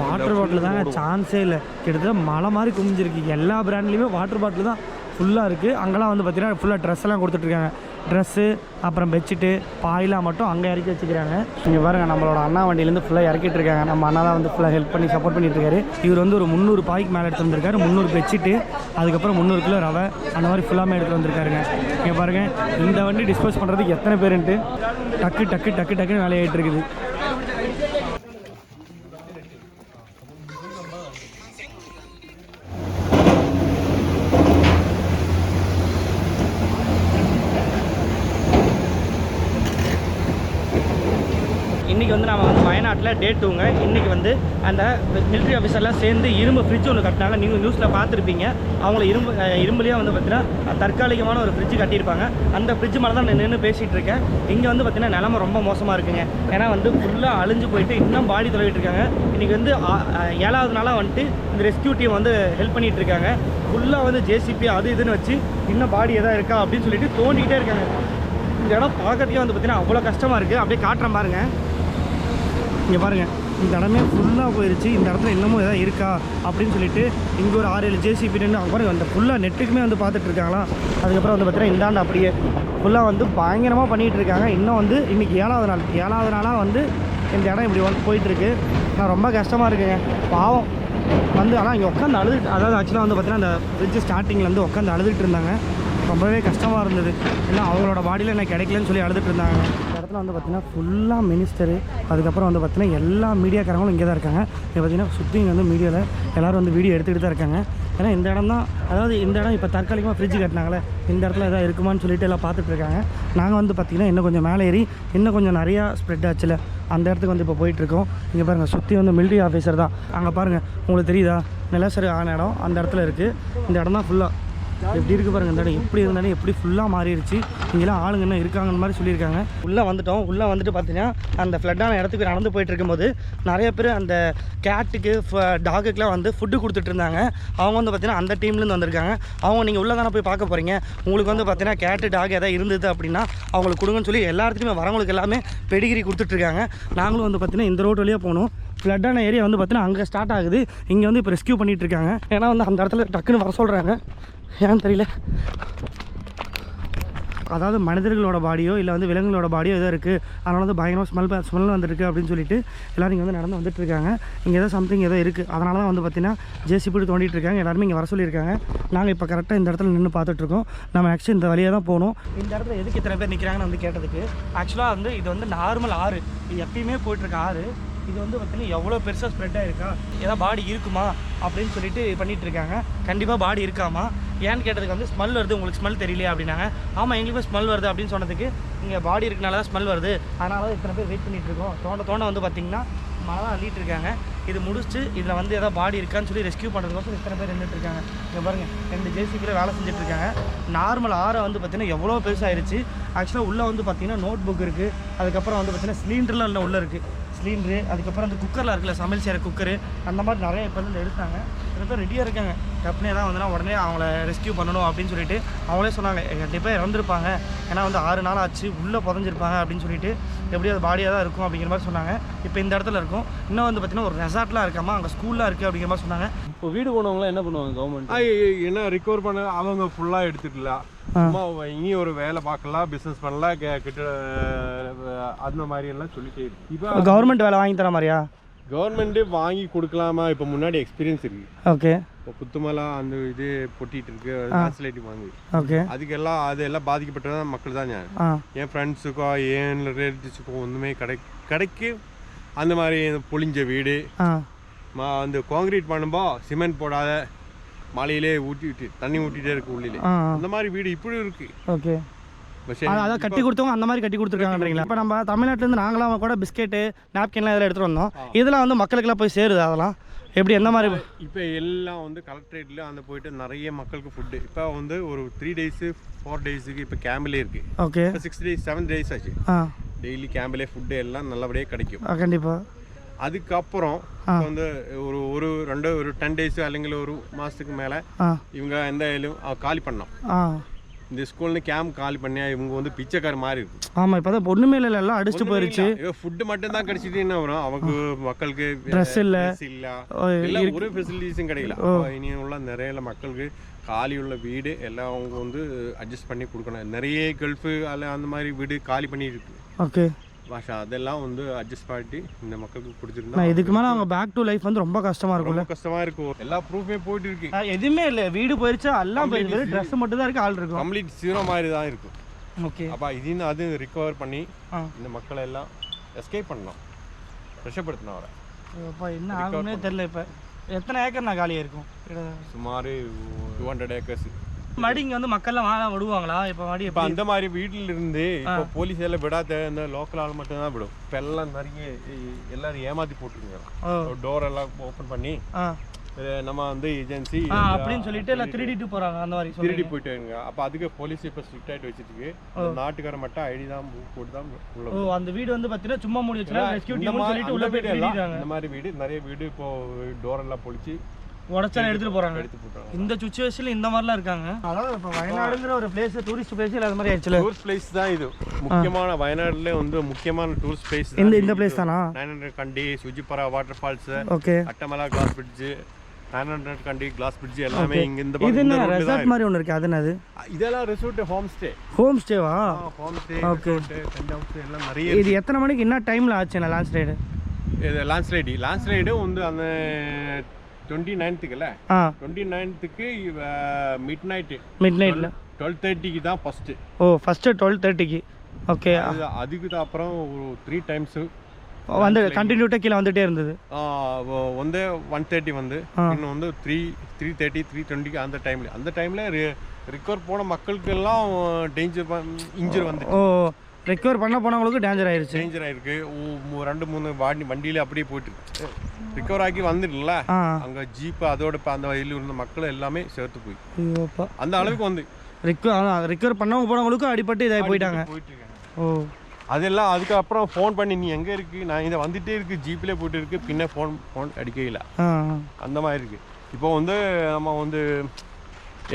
வாட்டர் பாட்டில் தாங்க சான்ஸே இல்லை. கிட்டத்தட்ட மலை மாதிரி குமிஞ்சிருக்கு. எல்லா பிராண்ட்லேயுமே வாட்டர் பாட்டில் தான் ஃபுல்லாக இருக்குது அங்கெல்லாம் வந்து பார்த்தீங்கன்னா ஃபுல்லாக ட்ரெஸ் எல்லாம் கொடுத்துட்ருக்காங்க. ட்ரெஸ்ஸு அப்புறம் பெட்ஷீட்டு பாயெலாம் மட்டும் அங்கே இறக்கி வச்சுக்கிறாங்க. இங்கே பாருங்க நம்மளோட அண்ணா வண்டியிலேருந்து ஃபுல்லாக இறக்கிட்டு இருக்காங்க. நம்ம அண்ணா தான் வந்து ஃபுல்லாக ஹெல்ப் பண்ணி சப்போர்ட் பண்ணிட்டு இருக்காரு. இவர் வந்து ஒரு முந்நூறு பாய்க்கு மேலே எடுத்து வந்திருக்காரு. முந்நூறு பெட்ஷீட்டு அதுக்கப்புறம் முந்நூறு கிலோ ரவை அந்த மாதிரி ஃபுல்லாமே எடுத்து வந்திருக்காருங்க. இங்கே பாருங்க இந்த வண்டி டிஸ்போஸ் பண்ணுறதுக்கு எத்தனை பேருன்ட்டு டக்கு டக்கு டக்கு டக்குன்னு வேலையாயிட்டு இருக்குது. இன்றைக்கி வந்து நம்ம வந்து வயநாட்டில் டே டூங்க இன்றைக்கி வந்து அந்த மிலிட்ரி ஆஃபீஸர்லாம் சேர்ந்து இரும்பு ஃப்ரிட்ஜ் ஒன்று கட்டினாங்க. நீங்கள் நியூஸில் பார்த்துருப்பீங்க. அவங்கள இரும்பு இரும்புலேயே வந்து பார்த்தீங்கன்னா தற்காலிகமான ஒரு ஃப்ரிட்ஜ் கட்டியிருப்பாங்க. அந்த ஃப்ரிட்ஜ் மேலே தான் நின்று பேசிகிட்டு இருக்கேன். இங்கே வந்து பார்த்திங்கன்னா நிலமை ரொம்ப மோசமாக இருக்குங்க. ஏன்னா வந்து ஃபுல்லாக அழிஞ்சு போயிட்டு இன்னும் பாடி தொலைகிட்டு இருக்காங்க. இன்றைக்கி வந்து ஏழாவது நாளாக வந்துட்டு இந்த ரெஸ்கியூ டீம் வந்து ஹெல்ப் பண்ணிகிட்டு இருக்காங்க. ஃபுல்லாக வந்து ஜேசிபி அது இதுன்னு வச்சு இன்னும் பாடி எதாவது இருக்கா அப்படின்னு சொல்லிட்டு தோண்டிக்கிட்டே இருக்காங்க. இந்த இடம் பார்க்கறதுக்கே வந்து பார்த்தீங்கன்னா அவ்வளோ கஷ்டமாக இருக்குது அப்படியே காட்டுறேன் பாருங்கள் இங்கே பாருங்கள் இந்த இடமே ஃபுல்லாக போயிடுச்சு இந்த இடத்துல இன்னமும் எதாவது இருக்கா அப்படின்னு சொல்லிட்டு இங்கே ஒரு ஆறு ஏழு ஜேசிபி நின்று அங்கே பாருங்கள் அந்த ஃபுல்லாக நெட்டுக்குமே வந்து பார்த்துட்டு இருக்காங்களா அதுக்கப்புறம் வந்து பார்த்தீங்கன்னா இந்தாண்டு அப்படியே ஃபுல்லாக வந்து பயங்கரமாக பண்ணிகிட்டு இருக்காங்க. இன்னும் வந்து இன்றைக்கி ஏழாவது நாள். ஏழாவது நாளாக வந்து இந்த இடம் இப்படி வந்து போயிட்டுருக்கு. நான் ரொம்ப கஷ்டமாக இருக்குங்க. பாவம். வந்து ஆனால் இங்கே உட்காந்து அழுது அதாவது ஆக்சுவலாக வந்து பார்த்தீங்கன்னா அந்த ஃப்ரிட்ஜ் ஸ்டார்டிங்லேருந்து உட்காந்து அழுதுகிட்டு இருந்தாங்க. ரொம்பவே கஷ்டமாக இருந்தது. ஏன்னா அவங்களோட பாடியில் எனக்கு கிடைக்கலன்னு சொல்லி அழுதுகிட்டு இருந்தாங்க. இடத்துல வந்து பார்த்தீங்கன்னா ஃபுல்லாக மினிஸ்டரு அதுக்கப்புறம் வந்து பார்த்தீங்கன்னா எல்லா மீடியாக்காரங்களும் இங்கே தான் இருக்காங்க. இங்கே பார்த்தீங்கன்னா சுற்றி இங்கே வந்து மீடியாவில் எல்லோரும் வந்து வீடியோ எடுத்துக்கிட்டு தான் இருக்காங்க. ஏன்னா இந்த இடம் தான் அதாவது இந்த இடம் இப்போ தற்காலிகமாக ஃப்ரிட்ஜ் கட்டினாங்களே இந்த இடத்துல எதாவது இருக்குமான்னு சொல்லிட்டு எல்லாம் பார்த்துட்டு இருக்காங்க. நாங்கள் வந்து பார்த்திங்கன்னா இன்னும் கொஞ்சம் மேலே ஏறி இன்னும் கொஞ்சம் நிறையா ஸ்ப்ரெட் ஆச்சுல அந்த இடத்துக்கு வந்து இப்போ போயிட்டுருக்கோம் இங்கே பாருங்கள் சுற்றி வந்து மிலிட்ரி ஆஃபீஸர் தான். அங்கே பாருங்கள் உங்களுக்கு தெரியுதா? நிலசரி ஆன இடம் அந்த இடத்துல இருக்குது இந்த இடம் தான் ஃபுல்லாக எப்படி இருக்கு பாருங்க இந்த இடம் எப்படி இருந்தாலும் எப்படி ஃபுல்லாக மாறிடுச்சு இங்கெல்லாம் ஆளுங்க என்ன இருக்காங்கன்னு மாதிரி சொல்லியிருக்காங்க. உள்ளே வந்துட்டோம். உள்ளே வந்துட்டு பார்த்தீங்கன்னா அந்த ஃப்ளட்டான இடத்துக்கு நடந்து போயிட்டு இருக்கும்போது நிறைய பேர் அந்த கேட்டுக்கு டாகுக்கெலாம் வந்து ஃபுட்டு கொடுத்துட்டு இருந்தாங்க. அவங்க வந்து பார்த்தீங்கன்னா அந்த டீம்லேருந்து வந்திருக்காங்க. அவங்க நீங்கள் உள்ளே தானே போய் பார்க்க போகிறீங்க உங்களுக்கு வந்து பார்த்தீங்கன்னா கேட்டு டாக் எதாவது இருந்தது அப்படின்னா அவங்களுக்கு கொடுங்கன்னு சொல்லி எல்லாத்துக்குமே வரவங்களுக்கு எல்லாமே பெடிகிரி கொடுத்துட்ருக்காங்க நாங்களும் வந்து பார்த்தீங்கன்னா இந்த ரோட் வழியாக போகணும் ஃப்ளட்டான ஏரியா வந்து பார்த்தீங்கன்னா அங்கே ஸ்டார்ட் ஆகுது. இங்கே வந்து இப்போ ரெஸ்க்யூ பண்ணிகிட்டு இருக்காங்க. ஏன்னா வந்து அந்த இடத்துல டக்குன்னு வர சொல்கிறாங்க ஏன்னு தெரியல. அதாவது மனிதர்களோட பாடியோ இல்லை வந்து விலங்குகளோட பாடியோ ஏதோ இருக்குது அதனால வந்து பயங்கரமாக ஸ்மெல் ஸ்மெல் வந்துருக்கு அப்படின்னு சொல்லிட்டு எல்லாரும் இங்கே வந்து நடந்து வந்துட்டு இருக்காங்க. இங்கே ஏதோ சம்திங் ஏதோ இருக்குது அதனால தான் வந்து பார்த்திங்கன்னா ஜேசிபி தோண்டிட்டு இருக்காங்க. எல்லாருமே இங்கே வர சொல்லியிருக்காங்க. நாங்கள் இப்போ கரெக்டாக இந்த இடத்துல நின்று பார்த்துட்ருக்கோம் நம்ம ஆக்சுவலி இந்த வழியாக தான் போகணும் இந்த இடத்துல எதுக்கு இத்தனை பேர் நிற்கிறாங்கன்னு வந்து கேட்டதுக்கு ஆக்சுவலாக வந்து இது வந்து நார்மல் ஆறு. இது எப்பயுமே போயிட்டுருக்க ஆறு. இது வந்து பார்த்தீங்கன்னா எவ்வளோ பெருசாக ஸ்ப்ரெட் ஆகிருக்கா ஏதாவது பாடி இருக்குமா? அப்படின்னு சொல்லிட்டு பண்ணிகிட்டு இருக்காங்க. கண்டிப்பாக பாடி இருக்காமா? ஏன்னு கேட்டதுக்கு வந்து ஸ்மெல் வருது. உங்களுக்கு ஸ்மெல் தெரியலையா அப்படின்னாங்க. ஆமாம் எங்களுக்கும் ஸ்மெல் வருது அப்படின்னு சொன்னதுக்கு இங்கே பாடி இருக்கனால தான் ஸ்மெல் வருது. அதனால தான் இத்தனை பேர் வெயிட் பண்ணிகிட்டு இருக்கோம். தோண்ட தோண்ட வந்து பார்த்தீங்கன்னா மழை அள்ளிட்டு இருக்காங்க. இது முடிச்சுட்டு இதில் வந்து ஏதாவது பாடி இருக்கான்னு சொல்லி ரெஸ்க்யூ பண்ணுறதுக்கோசம் இத்தனை பேர் நின்றுட்டு இருக்காங்க. இங்கே பாருங்கள் ரெண்டு ஜேசிபியில் வேலை செஞ்சுட்டு இருக்காங்க. நார்மல் ஆறை வந்து பார்த்தீங்கன்னா எவ்வளோ பெருசாயிருச்சு. ஆக்சுவலாக உள்ளே வந்து பார்த்திங்கன்னா நோட் புக் இருக்குது அதுக்கப்புறம் வந்து பார்த்தீங்கன்னா சிலிண்டர்லாம் இல்லை உள்ளே இருக்குது சிலிண்ட்ரு அதுக்கப்புறம் அந்த குக்கரில் இருக்குல்ல சமையல் செய்கிற குக்கரு அந்த மாதிரி நிறைய இப்போ வந்து எடுத்தாங்க. சில பேர் ரெடியாக இருக்காங்க. கம்பெனி தான் வந்துன்னா உடனே அவங்கள ரெஸ்க்யூ பண்ணணும் அப்படின்னு சொல்லிட்டு அவங்களே சொன்னாங்க. கண்டிப்பாக இறந்துருப்பாங்க. ஏன்னா வந்து ஆறு நாள் ஆச்சு உள்ளே புதஞ்சிருப்பாங்க அப்படின்னு சொல்லிட்டு எப்படியும் அது பாடியாக தான் இருக்கும் அப்படிங்கிற மாதிரி சொன்னாங்க. இப்போ இந்த இடத்துல இருக்கும். இன்னும் வந்து பார்த்தீங்கன்னா ஒரு ரெசார்ட்லாம் இருக்காமா அங்கே ஸ்கூல்லாம் இருக்குது அப்படிங்கிற மாதிரி சொன்னாங்க. இப்போ வீடு போனவங்களாம் என்ன பண்ணுவாங்க கவர்மெண்ட் என்ன ரிகவர் பண்ண? அவங்க ஃபுல்லாக எடுத்துக்கலாம் சும்மா இனி ஒரு வேலை பார்க்கலாம் பிஸ்னஸ் பண்ணலாம் கிட்ட அந்த மாதிரி எல்லாம் சொல்லிட்டே இப்போ கவர்மெண்ட் வேலை வாங்கி தர மாதிரியா? கவர்மெண்ட்டு வாங்கி கொடுக்கலாமா? இப்போ முன்னாடி எக்ஸ்பீரியன்ஸ் இருக்கு. ஓகே இப்போ புத்துமலா அந்த இது பொட்டிட்டு இருக்கு ஃபேசிலிட்டி வாங்கி. ஓகே அதுக்கெல்லாம் அது எல்லாம் பாதிக்கப்பட்டது மக்கள் தான் ஞான் என் ஃப்ரெண்ட்ஸுக்கோ என் ரிலேட்டிவ்ஸுக்கோ ஒன்றுமே கிடை கிடைக்கு. அந்த மாதிரி பொழிஞ்ச வீடு. மா அந்த காங்கிரீட் பண்ணும்போ சிமெண்ட் போடாத மலையிலே ஊட்டிட்டு தண்ணி ஊட்டிட்டே இருக்கு உள்ளிலே. அந்த மாதிரி வீடு இப்படி இருக்கு. ஓகே அதான் கட்டி கொடுத்தவங்க அந்த மாதிரி கட்டி கொடுத்துருக்காங்கன்றீங்களா இப்போ நம்ம தமிழ்நாட்டிலேருந்து நாங்களாம் கூட பிஸ்கெட்டு நாப்கின்லாம் இதெல்லாம் எடுத்துகிட்டு வந்தோம். இதெல்லாம் வந்து மக்களுக்கெல்லாம் போய் சேருது அதெல்லாம்? எப்படி எந்த மாதிரி? இப்போ எல்லாம் வந்து கலெக்டரேட்டில் அந்த போயிட்டு நிறைய மக்களுக்கு ஃபுட்டு இப்போ வந்து ஒரு த்ரீ டேஸு ஃபோர் டேஸுக்கு இப்போ கேம்பிலே இருக்கு. Okay. Six days seven days ஆச்சு. டெய்லி கேம்பிலே ஃபுட்டு எல்லாம் நல்லபடியாக கிடைக்கும். கண்டிப்பாக அதுக்கப்புறம் வந்து ஒரு ஒரு ரெண்டு ஒரு டென் டேஸ் அல்லங்க ஒரு மாதத்துக்கு மேலே இவங்க எந்த காலி பண்ணோம் இந்த ஸ்கூல்னு கேம்ப் காலி பண்ணி இவங்க வந்து பிச்சைக்கார மாதிரி இருக்கு. ஆமாம் இப்போ தான் ஒன்றுமே இல்லை எல்லாம் அடிச்சுட்டு போயிருச்சு. ஃபுட்டு மட்டும் தான் கிடைச்சிட்டு என்ன வரும்? அவங்க மக்களுக்கு Dress இல்ல. இல்ல. ஒரு ஃபெசிலிட்டிஸும் கிடைக்கல. இனி உள்ள நிறைய மக்களுக்கு காலி உள்ள வீடு எல்லாம் அவங்க வந்து அட்ஜஸ்ட் பண்ணி கொடுக்கணும். நிறைய கல்ஃபு அல்ல அந்த மாதிரி வீடு காலி பண்ணி இருக்கு. ஓகே பாஷா அதெல்லாம் வந்து அட்ஜஸ்ட் பண்ணிட்டு இந்த மக்களுக்கு நான் இதுக்கு மேலே அவங்க பேக் டு லைஃப் வந்து ரொம்ப கஷ்டமாக இருக்கும்ல. ரொம்ப கஷ்டமா இருக்கும் எல்லா ப்ரூஃபே போயிட்டு இருக்கு. எதுவுமே இல்லை. வீடு போயிருச்சு? எல்லாம் போயிருக்கு ட்ரெஸ் மட்டும் தான் இருக்கு ஆள் இருக்கும். கம்ப்ளீட் ஜீரோ மாதிரி தான் இருக்கும். ஓகே அப்போ இதுன்னு அது ரிகவர் பண்ணி இந்த மக்களை எல்லாம் எஸ்கேப் பண்ணலாம். பிரஷப்படுத்தணும் அவரை. அப்பா என்ன ஆகும்னே தெரியல இப்போ. எத்தனை ஏக்கர் நான் காலியாக இருக்கும்? சுமார் டூ ஹண்ட்ரட் ஏக்கர்ஸ் இங்கே வந்து மக்கள்லாம் வாழ விடுவாங்களா? இப்போ மறுபடியும் இப்போ அந்த மாதிரி வீட்டில் இருந்து இப்போ போலீஸ் எல்லாம் விடாத இந்த லோக்கல் ஆள் மட்டும் தான் விடும். இப்போ எல்லாம் நிறைய எல்லாரும் ஏமாத்தி போட்டுருங்க ஓ. டோர் எல்லாம் ஓப்பன் பண்ணி நம்ம வந்து ஏஜென்சி அப்படின்னு சொல்லிட்டு எல்லாம் திருடிட்டு போகிறாங்க அந்த மாதிரி திருடி போயிட்டாங்க. அப்போ அதுக்கு போலீஸ் இப்போ ஸ்ட்ரிக்ட் ஆகிட்டு வச்சுட்டு நாட்டுக்கார மட்டும் ஐடி தான் போட்டு தான் உள்ள அந்த வீடு வந்து பார்த்தீங்கன்னா சும்மா மூடி ரெஸ்கியூ சொல்லிட்டு உள்ள திருடிட்டாங்க இந்த மாதிரி வீடு நிறைய வீடு இப்போ டோர் எல்லாம் பொழிச்சு உடச்சாலும் எடுத்துட்டு போறாங்க. எடுத்து போட்டாங்க இந்த சுச்சுவேஷன்ல இந்த மாதிரிலாம் இருக்காங்க. அதாவது இப்போ வயநாடுங்கிற ஒரு பிளேஸ் டூரிஸ்ட் பிளேஸ் அது மாதிரி ஆயிடுச்சுல. டூரிஸ்ட் பிளேஸ் தான் இது. முக்கியமான வயநாடுல வந்து முக்கியமான டூரிஸ்ட் பிளேஸ் இந்த இந்த பிளேஸ் தானா? Nine hundred Kandi Soochipara water falls okay Attamala glass bridge nine hundred Kandi glass bridge எல்லாமே இங்க இந்த இது என்ன ரெசார்ட் மாதிரி ஒன்று இருக்கு. அது என்னது. இதெல்லாம் ரெசார்ட் ஹோம் ஸ்டே ஹோம் ஸ்டேவா ஹோம் ஸ்டே ஹவுஸ் எல்லாம் நிறைய இது எத்தனை மணிக்கு என்ன டைம்ல ஆச்சுண்ணா லான்ச் ரைடு இது லான்ச் ரைடு லான்ச் ரைடும் வந்து அந்த டுவெண்ட்டி நைன்த்துக்குல்ல டுவெண்ட்டி நைன்த்துக்கு மிட் நைட்டு மிட் நைட்ல டுவெல் தேர்ட்டிக்கு தான் ஃபஸ்ட்டு ஓ ஃபர்ஸ்ட் டுவெல் தேர்ட்டிக்கு ஓகே அது அதுக்கு தான் அப்புறம் ஒரு த்ரீ டைம்ஸு வந்து கண்டினியூட்டாக கீழே வந்துட்டே இருந்தது. வந்து ஒன் தேர்ட்டி வந்து. இன்னும் வந்து த்ரீ த்ரீ தேர்ட்டி த்ரீ டுவெண்ட்டிக்கு அந்த டைமில் அந்த டைமில் ரிக்கவர் போன மக்களுக்கு எல்லாம் டேஞ்சர் இன்ஜர் வந்து ரெக்கவர் பண்ண போனவங்களுக்கு டேஞ்சர் ஆயிருச்சு. டேஞ்சர் ஆயிருக்கு. ரெண்டு மூணு வாடி வண்டியில அப்படியே போயிட்டு ரிக்கவர் ஆகி வந்துடல அங்கே ஜீப்பு அதோட அந்த வழியில் இருந்த மக்கள் எல்லாமே சேர்த்து போய். அந்த அளவுக்கு வந்து. ரெக்கவர் ரெக்கவர் பண்ணவங்க போனவங்களுக்கும் அடிபட்டு இதாகி போயிட்டாங்க. ஓ. அதெல்லாம் அதுக்கப்புறம் ஃபோன் பண்ணி நீ எங்கே இருக்கு? நான் இதை வந்துட்டே இருக்கு. ஜீப்லேயே போயிட்டு இருக்கு. பின்ன ஃபோன் ஃபோன் அடிக்கல அந்த மாதிரி இருக்கு. இப்போ வந்து நம்ம வந்து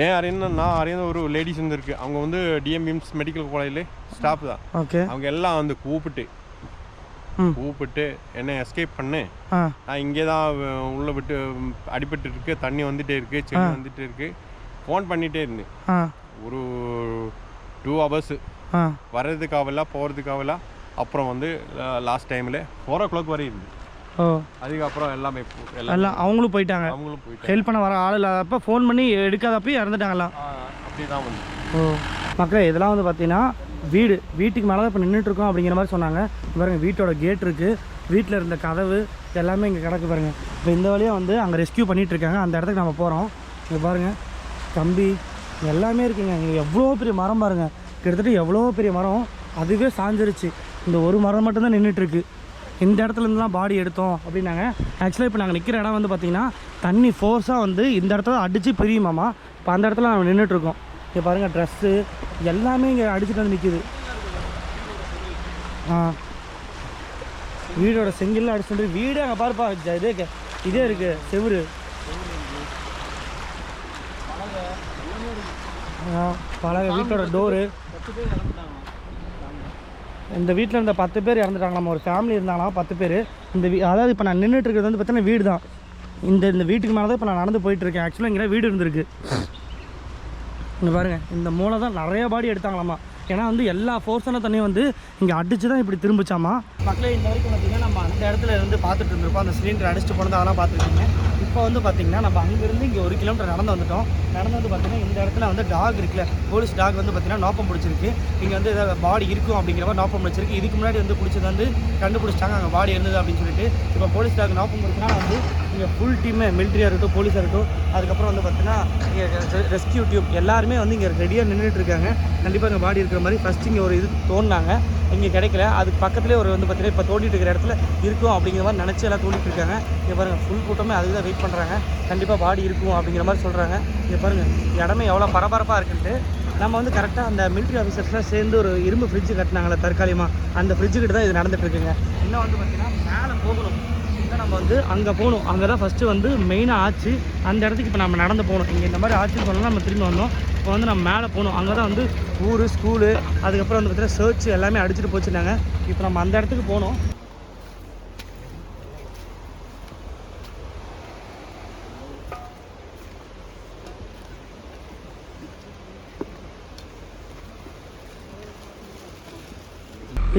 ஏன் அறிந்த நான் அறிந்த ஒரு லேடிஸ் வந்து இருக்கு. அவங்க வந்து டிஎம்பிஎம்ஸ் மெடிக்கல் காலேஜில் ஸ்டாஃப் தான். ஓகே அவங்க எல்லாம் வந்து கூப்பிட்டு. கூப்பிட்டு என்ன எஸ்கேப் பண்ணு. நான் இங்கே தான் உள்ள விட்டு அடிபட்டு இருக்கு தண்ணி வந்துட்டே இருக்கு செடி வந்துட்டே இருக்கு. ஃபோன் பண்ணிட்டே இருந்தேன். ஒரு டூ ஹவர்ஸ் ஆ. வர்றதுக்காகல போகிறதுக்காகல அப்புறம் வந்து லாஸ்ட் டைமில் ஃபோர் ஓ கிளாக் வரை இருந்து ஓ. அதுக்கப்புறம் எல்லாமே எல்லாம். அவங்களும் போயிட்டாங்க. அவங்களும் போயிட்டாங்க. ஹெல்ப் பண்ண வர ஆள் இல்லாதப்ப ஃபோன் பண்ணி எடுக்காதப்ப இறந்துட்டாங்களாம். அப்படி தான் வந்து. ஓ. மக்களே இதெல்லாம் வந்து பார்த்தீங்கன்னா வீடு வீட்டுக்கு மேலே தான் இப்போ நின்றுட்டுருக்கோம் அப்படிங்கிற மாதிரி சொன்னாங்க. பாருங்க வீட்டோட கேட் இருக்குது வீட்டில் இருந்த கதவு எல்லாமே இங்கே கிடக்கு பாருங்க. இப்போ இந்த வழியாக வந்து அங்கே ரெஸ்க்யூ பண்ணிட்டு இருக்காங்க. அந்த இடத்துக்கு நம்ம போகிறோம் இங்கே பாருங்க கம்பி எல்லாமே இருக்குங்க. இங்கே எவ்வளோ பெரிய மரம் பாருங்க. கிட்டத்தட்ட எவ்வளோ பெரிய மரம். அதுவே சாஞ்சிருச்சு. இந்த ஒரு மரம் மட்டும்தான் நின்றுட்டுருக்கு இந்த இடத்துலருந்துலாம் தான் பாடி எடுத்தோம் அப்படின்னாங்க. ஆக்சுவலாக இப்போ நாங்கள் நிற்கிற இடம் வந்து பார்த்திங்கன்னா தண்ணி ஃபோர்ஸாக வந்து இந்த இடத்துல அடித்து பிரியுமாமா இப்போ அந்த இடத்துல நாங்கள் நின்றுட்டுருக்கோம் இங்கே பாருங்கள் ட்ரெஸ்ஸு எல்லாமே இங்கே அடிச்சுட்டு வந்து நிற்கிது ஆ. வீடோட செங்கல்லாம் அடிச்சுட்டு வீடு அங்கே பாருப்பா இதே இதே இருக்குது செவுரு. பழக வீட்டோட டோரு இந்த வீட்டில் இருந்த பத்து பேர் இறந்துட்டாங்களாம். ஒரு ஃபேமிலி இருந்தாங்களாம் பத்து பேர். இந்த வீ அதாவது இப்போ நான் நின்றுட்டு இருக்கிறது வந்து பார்த்தீங்கன்னா வீடு தான். இந்த இந்த வீட்டுக்கு மேலே தான் இப்போ நான் நடந்து போயிட்டுருக்கேன் ஆக்சுவலாக இங்கே வீடு இருந்திருக்கு. இங்கே பாருங்கள் இந்த மூளை தான் நிறைய பாடி எடுத்தாங்களாமா. ஏன்னா வந்து எல்லா ஃபோர்ஸான தண்ணியும் வந்து இங்கே அடிச்சு தான் இப்படி திரும்பிச்சாமா. மக்களே இந்த வரைக்கும் பார்த்தீங்கன்னா நம்ம அந்த இடத்துல இருந்து பார்த்துட்டு இருந்திருப்போம் அந்த சிலிண்டர் அடிச்சுட்டு போனது அதெல்லாம் பார்த்துருக்கீங்க. இப்போ வந்து பார்த்தீங்கன்னா நம்ம அங்கேருந்து இங்கே ஒரு கிலோமீட்டர் நடந்து வந்துட்டோம். நடந்து வந்து பார்த்திங்கன்னா இந்த இடத்துல வந்து டாக் இருக்குல்ல போலீஸ் டாக் வந்து பார்த்திங்கன்னா நோப்பம் பிடிச்சிருக்கு. இங்கே வந்து ஏதாவது பாடி இருக்கும் அப்படிங்கிற மாதிரி நோப்பம் பிடிச்சிருக்கு. இதுக்கு முன்னாடி வந்து பிடிச்சது வந்து கண்டுபிடிச்சிட்டாங்க அங்கே பாடி இருந்தது அப்படின்னு சொல்லிட்டு. இப்போ போலீஸ் டாக் நோப்பம் பிடிச்சினா வந்து இங்கே ஃபுல் டீமே மிலிட்ரியாக இருக்கட்டும் போலீஸாக இருக்கட்டும். அதுக்கப்புறம் வந்து பார்த்தீங்கன்னா இங்கே ரெஸ்கியூ டியூப் எல்லாருமே வந்து இங்கே ரெடியாக நின்றுட்டு இருக்காங்க. கண்டிப்பாக இங்கே பாடி இருக்கிற மாதிரி ஃபஸ்ட் இங்கே ஒரு இது தோணுனாங்க. இங்கே கிடைக்கல. அதுக்கு பக்கத்துலேயே ஒரு வந்து பார்த்தீங்கன்னா இப்போ தோண்டிட்டு இருக்கிற இடத்துல இருக்கும் அப்படிங்கிற மாதிரி நினச்சி எல்லாம் தோண்டிட்டு இருக்காங்க. இங்கே பாருங்கள் ஃபுல் கூட்டமே அதுக்கு தான் வெயிட் பண்ணுறாங்க கண்டிப்பாக பாடி இருக்கும் அப்படிங்கிற மாதிரி சொல்கிறாங்க இங்கே பாருங்கள் இடமே எவ்வளோ பரபரப்பாக இருக்குன்ட்டு. நம்ம வந்து கரெக்டாக அந்த மிலிட்ரி ஆஃபீஸர்ஸ்லாம் சேர்ந்து ஒரு இரும்பு ஃப்ரிட்ஜ் கட்டினாங்களே தற்காலிகமாக அந்த ஃப்ரிட்ஜு கிட்ட தான் இது நடந்துட்டு இருக்குங்க. இன்னும் வந்து பார்த்தீங்கன்னா மேலே போகணும். தான் நம்ம வந்து அங்கே போகணும். அங்கே தான் ஃபஸ்ட்டு வந்து மெயினாக ஆச்சு. அந்த இடத்துக்கு இப்போ நம்ம நடந்து போகணும். இங்கே இந்த மாதிரி ஆச்சு போனோம்னா நம்ம திரும்பி வந்தோம். இப்போ வந்து நம்ம மேலே போகணும். அங்கே தான் வந்து ஊர் ஸ்கூலு அதுக்கப்புறம் வந்து பார்த்தீங்கன்னா சர்ச் எல்லாமே அடிச்சுட்டு போச்சுருந்தாங்க இப்போ நம்ம அந்த இடத்துக்கு போகணும்.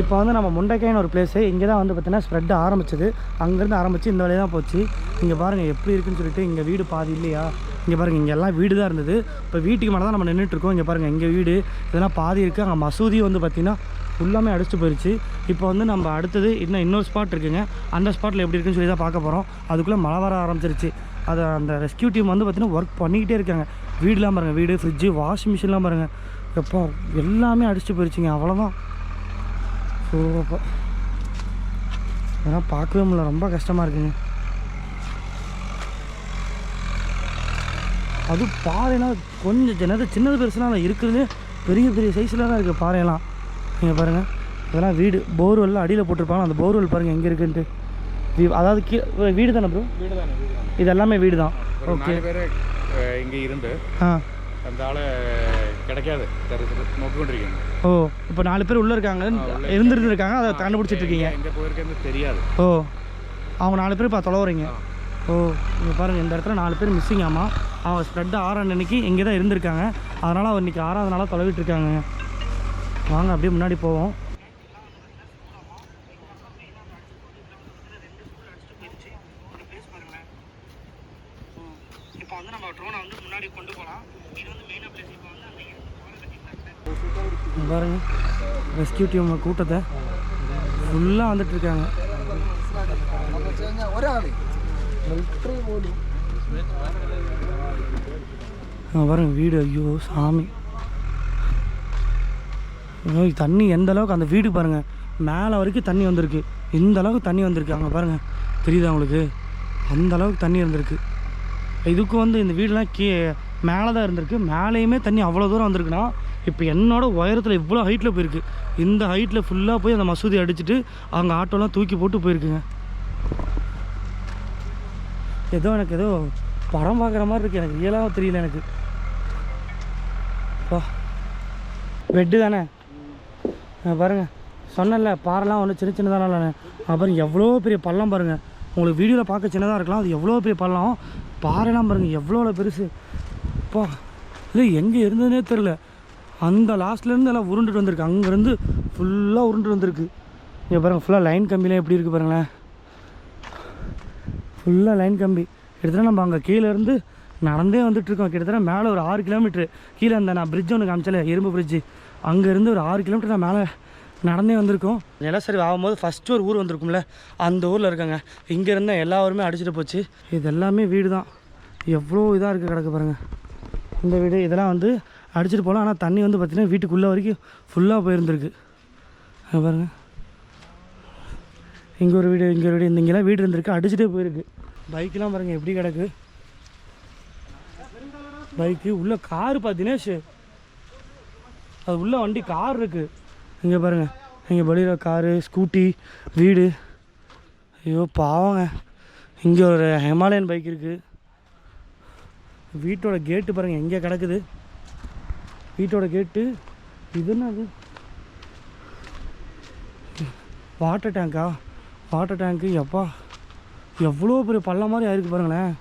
இப்போ வந்து நம்ம முண்டைக்காயின்னு ஒரு பிளேஸு இங்கே தான் வந்து பார்த்தீங்கன்னா ஸ்ப்ரெட் ஆரம்பிச்சது. அங்கேருந்து ஆரம்பித்து இந்த வழியாக தான் போச்சு. இங்கே பாருங்கள் எப்படி இருக்குன்னு சொல்லிட்டு இங்கே வீடு பாதி இல்லையா? இங்கே பாருங்கள் இங்கே எல்லாம் வீடு தான் இருந்தது. இப்போ வீட்டுக்கு மேலே தான் நம்ம நின்றுட்டுருக்கோம் இங்கே பாருங்கள் இங்கே வீடு இதெல்லாம் பாதி இருக்குது அங்கே மசூதி வந்து பார்த்திங்கன்னா ஃபுல்லாமே அடிச்சுட்டு போயிடுச்சு இப்போ வந்து நம்ம அடுத்தது இன்னும் இன்னொரு ஸ்பாட் இருக்குங்க. அந்த ஸ்பாட்டில் எப்படி இருக்குன்னு சொல்லி தான் பார்க்க போகிறோம் அதுக்குள்ளே மழை வர ஆரம்பிச்சிருச்சு. அதை அந்த ரெஸ்கியூ டீம் வந்து பார்த்திங்கன்னா ஒர்க் பண்ணிக்கிட்டே இருக்காங்க. வீடுலாம் பாருங்கள் வீடு ஃப்ரிட்ஜு வாஷிங் மிஷின்லாம் பாருங்கள் எப்போ எல்லாமே அடிச்சுட்டு போயிடுச்சுங்க அவ்வளோதான் ஸோ அப்போ அதெல்லாம் பார்க்கவே முடியல. ரொம்ப கஷ்டமாக இருக்குங்க. அது பாறைலாம் கொஞ்சம் சின்னது சின்னது பெருசுலாம் இருக்கிறதுலே பெரிய பெரிய சைஸில் தான் இருக்குது பாறையெல்லாம். நீங்கள் பாருங்கள் இதெல்லாம் வீடு. போர்வெல்லாம் அடியில் போட்டிருப்பாங்க. அந்த போர்வெல் பாருங்கள் எங்கே இருக்குன்ட்டு. வீ- அதாவது கீ வீடு தானே ப்ரோ வீடு தானே இது எல்லாமே வீடு தான் ஓகே இங்கே இருந்து ஆ. அந்த ஆளை கிடைக்காது. நோக்கிக்கொண்டிருக்கீங்க. ஓ இப்போ நாலு பேர் உள்ளே இருக்காங்க. இருந்துருந்து இருக்காங்க அதை கண்டுபிடிச்சிட்டு இருக்கீங்க எங்கே போயிருக்கேன்னு தெரியாது. ஓ அவங்க நாலு பேர் இப்போ தொலைவுறீங்க ஓ இங்கே பாருங்கள் இந்த இடத்துல நாலு பேர் மிஸ்ஸிங் ஆமாம் அவன் ஸ்ப்ரெட் ஆறாம் அன்னைக்கு இங்கே தான் இருந்திருக்காங்க. அதனால் அவர் இன்றைக்கி ஆறாவது நாளாக தொலைவிட்டு இருக்காங்க வாங்க அப்படியே முன்னாடி போவோம் இப்போ வந்து நம்ம ட்ரோனை வந்து முன்னாடி கொண்டு போகலாம் இது வந்து மெயினாக பிளேஸ் இப்போ வந்து இங்க பாருங்க எக்ஸிக்யூட்டிவ் கூட்டத்தை ஃபுல்லாக வந்துட்டு இருக்காங்க அங்க பாருங்க வீடு ஐயோ சாமி. ஐயோ, தண்ணி எந்த அளவுக்கு அந்த வீடு பாருங்க மேலே வரைக்கும் தண்ணி வந்திருக்கு. இந்த அளவுக்கு தண்ணி வந்திருக்கு. அங்கே பாருங்க தெரியுதா உங்களுக்கு? அந்த அளவுக்கு தண்ணி இருந்திருக்கு இதுக்கு வந்து இந்த வீடெலாம் கீ மேலே தான் இருந்திருக்கு. மேலேயுமே தண்ணி அவ்வளோ தூரம் வந்திருக்குன்னா இப்போ என்னோட உயரத்தில் இவ்வளோ ஹைட்டில் போயிருக்கு. இந்த ஹைட்டில் ஃபுல்லாக போய் அந்த மசூதி அடிச்சுட்டு அவங்க ஆட்டோலாம் தூக்கி போட்டு போயிருக்குங்க. ஏதோ எனக்கு ஏதோ படம் பார்க்குற மாதிரி இருக்குது எனக்கு ரியலாக தெரியல எனக்கு. பா. பெட்டு தானே? பாருங்கள் பாருங்க. சொன்னேன்ல பாறைலாம் ஒன்று சின்ன சின்னதான அப்புறம் எவ்வளோ பெரிய பள்ளம் பாருங்கள் உங்களுக்கு வீடியோவில் பார்க்க சின்னதாக இருக்கலாம். அது எவ்வளோ பெரிய பள்ளம்? பாறைலாம் பாருங்கள் எவ்வளோ பெருசு. அப்பா இல்லை எங்கே இருந்ததுனே தெரில அந்த லாஸ்ட்லேருந்து எல்லாம் உருண்டுட்டு வந்திருக்கு. அங்கேருந்து ஃபுல்லாக உருண்டுட்டு வந்திருக்கு. இங்கே பாருங்கள் ஃபுல்லாக லைன் கம்பிலாம் எப்படி இருக்குது பாருங்களேன். ஃபுல்லாக லைன் கம்பி. கிட்டத்தட்ட நம்ம அங்கே கீழேருந்து நடந்தே வந்துட்டுருக்கோம் கிட்டத்தட்ட மேலே ஒரு ஆறு கிலோமீட்ரு கீழே அந்த நான் பிரிட்ஜ் ஒன்று காமிச்சல எறும்பு பிரிட்ஜு அங்கேருந்து ஒரு ஆறு கிலோமீட்டர் நான் மேலே நடந்தே வந்திருக்கோம். நிலசரி ஆகும்போது ஃபஸ்ட்டு ஒரு ஊர் வந்திருக்கும்ல அந்த ஊரில் இருக்காங்க. இங்கே இருந்தால் எல்லா ஊருமே அடிச்சிட்டு போச்சு. இது எல்லாமே வீடு தான் எவ்வளோ இதாக இருக்குது கிடக்கு பாருங்கள் இந்த வீடு இதெல்லாம் வந்து அடிச்சிட்டு போகலாம். ஆனால் தண்ணி வந்து பார்த்திங்கன்னா வீட்டுக்குள்ளே வரைக்கும் ஃபுல்லாக போயிருந்துருக்கு. அங்க பாருங்கள் இங்கே ஒரு வீடு இங்கே ஒரு வீடு இந்த இங்கெல்லாம் வீடு இருந்திருக்கு. அடிச்சுட்டே போயிருக்கு. பைக்கெலாம் பாருங்கள் எப்படி கிடக்கு. பைக்கு உள்ளே காரு பார்த்தீங்கன்னா அது உள்ள வண்டி கார் இருக்குது இங்கே பாருங்கள் இங்கே வழியில் காரு ஸ்கூட்டி வீடு. ஐயோ பாவங்க. இங்கே ஒரு ஹிமாலயன் பைக் இருக்குது வீட்டோட கேட்டு பாருங்கள் எங்கே கிடக்குது. வீட்டோட கேட்டு இது என்னது? வாட்டர் டேங்கா வாட்டர் டேங்க்கு எப்பா? எவ்வளோ பெரிய பள்ளம் மாதிரி ஆயிருக்கு பாருங்களேன்.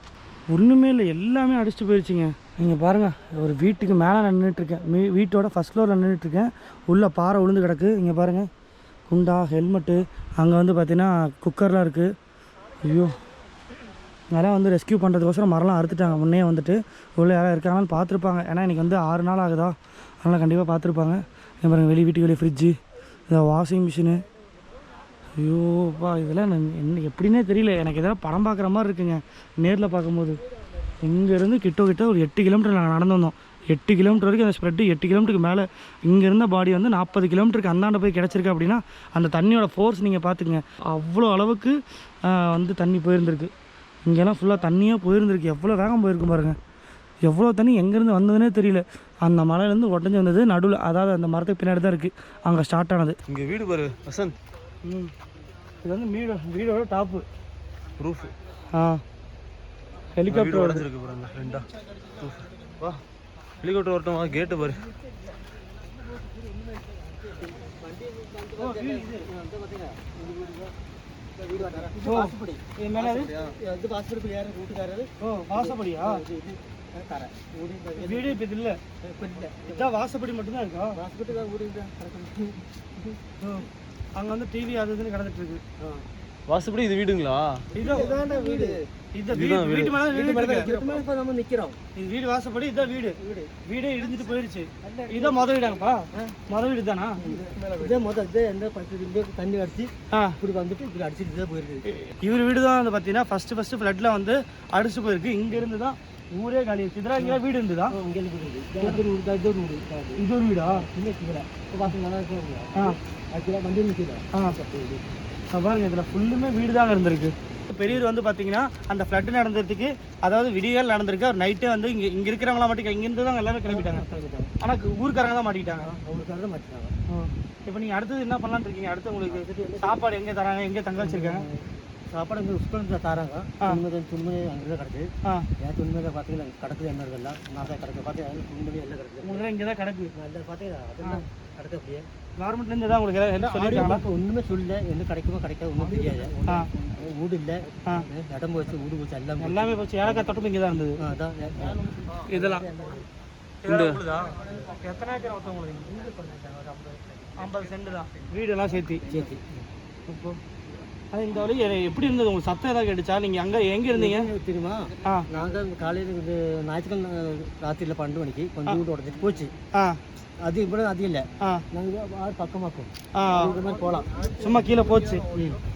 ஒன்றுமே இல்லை எல்லாமே அடிச்சுட்டு போயிடுச்சுங்க நீங்கள் பாருங்கள் ஒரு வீட்டுக்கு மேலே நின்றுட்டுருக்கேன் மீ வீட்டோட ஃபஸ்ட் ஃப்ளோரில் நின்றுட்டுருக்கேன் உள்ளே பாறை விழுந்து கிடக்கு. இங்கே பாருங்கள் குண்டா ஹெல்மெட்டு அங்கே வந்து பார்த்தீங்கன்னா குக்கர்லாம் இருக்குது ஐயோ. அதெல்லாம் வந்து ரெஸ்க்யூ பண்ணுறதுக்கோசரம் மரம்லாம் அறுத்துட்டாங்க. முன்னே வந்துட்டு உள்ளே யாராவது இருக்காங்களான்னு பார்த்துருப்பாங்க. ஏன்னா இன்றைக்கி வந்து ஆறு நாள் ஆகுதா? அதனால் கண்டிப்பாக பார்த்துருப்பாங்க. பாருங்கள் வெளி வீட்டுக்கு வெளியே ஃப்ரிட்ஜு இந்த வாஷிங் மிஷினு ஐயோப்பா இதெல்லாம் என்ன எப்படின்னே தெரியல. எனக்கு இதெல்லாம் படம் பார்க்குற மாதிரி இருக்குங்க. நேரில் பார்க்கும்போது. இங்கேருந்து கிட்ட கிட்ட ஒரு எட்டு கிலோமீட்டர் நாங்கள் நடந்து வந்தோம். எட்டு கிலோமீட்டர் வரைக்கும் அந்த ஸ்ப்ரெட்டு எட்டு கிலோமீட்டருக்கு மேலே. இங்கே இருந்த பாடி வந்து நாற்பது கிலோமீட்டருக்கு அந்தாண்ட போய் கிடச்சிருக்கு அப்படின்னா அந்த தண்ணியோட ஃபோர்ஸ் நீங்கள் பார்த்துக்குங்க. அவ்வளோ அளவுக்கு வந்து தண்ணி போயிருந்துருக்கு. இங்கெல்லாம் ஃபுல்லாக தண்ணியாக போயிருந்திருக்கு. எவ்வளோ வேகம் போயிருக்கு பாருங்கள் எவ்வளோ தண்ணி எங்கேருந்து வந்ததுனே தெரியல. அந்த மலையிலேருந்து உடஞ்சி வந்தது நடுவில். அதாவது அந்த மரத்துக்கு பின்னாடி தான் இருக்குது அங்கே ஸ்டார்ட் ஆனது. இங்கே வீடு பாரு வசந்த். ம். இது வந்து வீடு வீடோட டாப்பு ப்ரூஃப் ஆ. ஹெலிகாப்டர் உடஞ்சிருக்கு பாருங்க ரெண்டா. வா. ஹெலிகாப்டர் வரட்டும் வா கேட்டு பாரு. ஓ. இது மேலே இது வாசப்படி யார் வீட்டுக்காரர். ஓ வீடு இப்போ இது இல்லை. இதான் வாசப்படி மட்டும்தான் இருக்கா? வாசப்படி தான். வீடு அங்கே வந்து டிவி அதுன்னு இதுன்னு கிடந்துட்டு இருக்கு. வாசப்படி இது வீடுங்களா? இதுதான் வீடு. இந்த வீடு. வீட்டு நம்ம நிக்கிறோம். இது வீடு வாசப்படி இதான் வீடு. வீடே. இடிஞ்சிட்டு போயிருச்சு. இதான் மொத வீடாங்கப்பா. மொத வீடு. இதே மொத இதே எந்த பத்து தண்ணி அடிச்சு இப்படி வந்துட்டு இப்படி அடிச்சுட்டு தான் போயிருக்கு. இவர் வீடு தான் வந்து பாத்தீங்கன்னா ஃபர்ஸ்ட் ஃபர்ஸ்ட் ஃபிளட்ல வந்து அடிச்சு போயிருக்கு. இங்க இருந்து தான் ஊரே காலி. இங்கே வீடு இருந்துதான் வீடு இருக்குது வீடு? இது ஒரு வீடா பாருங்க இதில் ஃபுல்லுமே வீடு தாங்க இருந்திருக்கு. பெரியவர் வந்து பார்த்தீங்கன்னா அந்த ஃப்ளட் நடந்ததுக்கு அதாவது விடியல் நடந்திருக்கு. அவர் நைட்டே வந்து இங்கே இங்கே இருக்கிறவங்கள மட்டும் இங்கேருந்து தான் எல்லாரும் கிளம்பிட்டாங்க. ஆனால் ஊருக்காரங்க தான் மாட்டிக்கிட்டாங்க. அவங்களுக்காக மாற்றிட்டாங்க இப்போ நீங்கள் அடுத்தது என்ன பண்ணலான்னு இருக்கீங்க? அடுத்து உங்களுக்கு சாப்பாடு எங்கே தராங்க? எங்கே தங்க வச்சிருக்காங்க? சாப்பாடு இங்கே ஸ்கூலில் தராங்க. துணிமணி துணிமணி அங்கே கிடக்கு. ஆ. ஏன் துணிமணி பார்த்தீங்கன்னா கிடக்குது என்ன இதெல்லாம் நான் தான் கிடக்கு. பார்த்து துணிமணி எல்லாம் உங்களுக்கு இங்கே தான் கிடக்கு. நல்லா பார்த்தீங்கன்னா அதெல்லாம் கிடக்கு அப்படியே. கவர்மெண்ட்லேருந்து தான் உங்களுக்கு எல்லாம் ஹெல்ப் சொல்லியிருக்காங்களா? ஒன்றுமே சொல்லல. என்ன கிடைக்குமோ கிடைக்காது ஒன்றும் தெரியாது. வீடு இல்லை. இடம் போச்சு வீடு போச்சு எல்லாம் போச்சு. எல்லாமே போச்சு. ஏலக்காய் தோட்டம் இங்கே தான் இருந்தது. ஆ, அதான். இதெல்லாம். இந்த எத்தனை ஏக்கர் மொத்தம் உங்களுக்கு? ஐம்பது சென்ட் தான். வீடெல்லாம் சேர்த்து. சேர்த்து. இப்போ அது இந்த வழி எப்படி இருந்தது? உங்களுக்கு சத்தம் ஏதாவது கேட்டுச்சா? நீங்கள் அங்கே எங்கே இருந்தீங்க? தெரியுமா? நாங்கள் காலையில் இந்த ஞாயிற்றுக்கிழமை ராத்திரியில் பன்னெண்டு மணிக்கு கொஞ்சம் வீடு உடஞ்சிட்டு போச்சு. ஆ. அது இவ்வளோ அது ஆறு பக்கமாக்கும். ஆ. இது மாதிரி போகலாம் சும்மா கீழே போச்சு.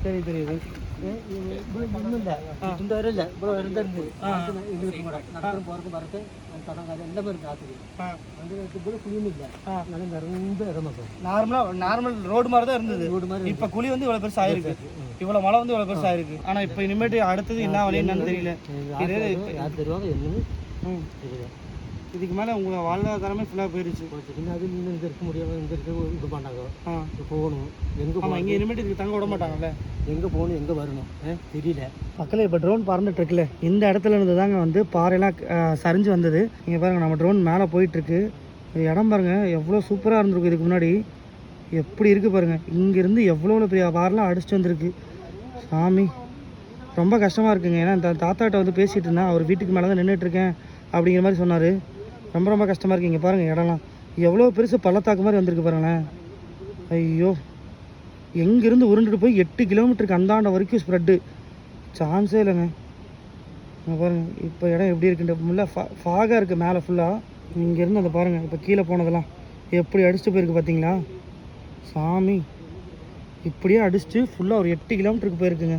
சரி தெரியுது ஆ. நல்லா நிறந்த இடமாக்கும் நார்மலாக நார்மல் ரோடு மாதிரி தான் இருந்தது. ரோடு மாதிரி இப்போ குழி வந்து இவ்வளோ பெருசு ஆயிருக்கு. இவ்வளோ மழை வந்து இவ்வளோ பெருசு ஆயிருக்கு. ஆனால் இப்போ இனிமேட்டு அடுத்தது என்ன வழி என்னன்னு தெரியல. யார் தருவாங்க, யார் தருவாங்க? என்னன்னு ம். தெரியல இதுக்கு மேலே உங்களை வாழ்வாதாரமே ஃபுல்லாக போயிருச்சு போச்சு. பின்ன அது இன்னும் இங்கே இருக்க முடியாமல் இங்கே இருக்க இது பண்ணாங்க ஆ. போகணும். எங்கே ஆமாம் இங்கே இனிமேட்டு இதுக்கு தங்க விட மாட்டாங்கல்ல? எங்கே போகணும்? எங்கே வரணும்? தெரியல. மக்களே இப்போ ட்ரோன் பறந்துட்டு இருக்குல்ல இந்த இடத்துல இருந்து தாங்க வந்து பாறையெல்லாம் சரிஞ்சு வந்தது. நீங்கள் பாருங்கள் நம்ம ட்ரோன் மேலே போயிட்டுருக்கு. இது இடம் பாருங்கள் எவ்வளோ சூப்பராக இருந்திருக்கு இதுக்கு முன்னாடி. எப்படி இருக்குது பாருங்கள் இங்கேருந்து எவ்வளோ பெரிய பாறைலாம் அடிச்சுட்டு வந்திருக்கு. சாமி ரொம்ப கஷ்டமாக இருக்குங்க. ஏன்னா இந்த தாத்தாட்ட வந்து பேசிகிட்டு இருந்தேன். அவர் வீட்டுக்கு மேலே தான் நின்றுட்டுருக்கேன் அப்படிங்கிற மாதிரி சொன்னார். ரொம்ப ரொம்ப கஷ்டமாக இருக்குது இங்கே பாருங்கள் இடம்லாம். எவ்வளோ பெருசு பள்ளத்தாக்கு மாதிரி வந்திருக்கு பாருங்களேன் ஐயோ. எங்கேருந்து உருண்டுட்டு போய் எட்டு கிலோமீட்டருக்கு அந்தாண்ட வரைக்கும் ஸ்ப்ரெட்டு சான்ஸே இல்லைங்க. இங்கே பாருங்க இப்போ இடம் எப்படி இருக்குன்ற ஃபுல்லாக ஃபா ஃபாகாக இருக்குது மேலே ஃபுல்லாக இங்கேருந்து அதை பாருங்கள் இப்போ கீழே போனதெல்லாம். எப்படி அடிச்சுட்டு போயிருக்கு பார்த்தீங்களா சாமி. இப்படியே அடிச்சுட்டு ஃபுல்லாக ஒரு எட்டு கிலோமீட்டருக்கு போயிருக்குங்க.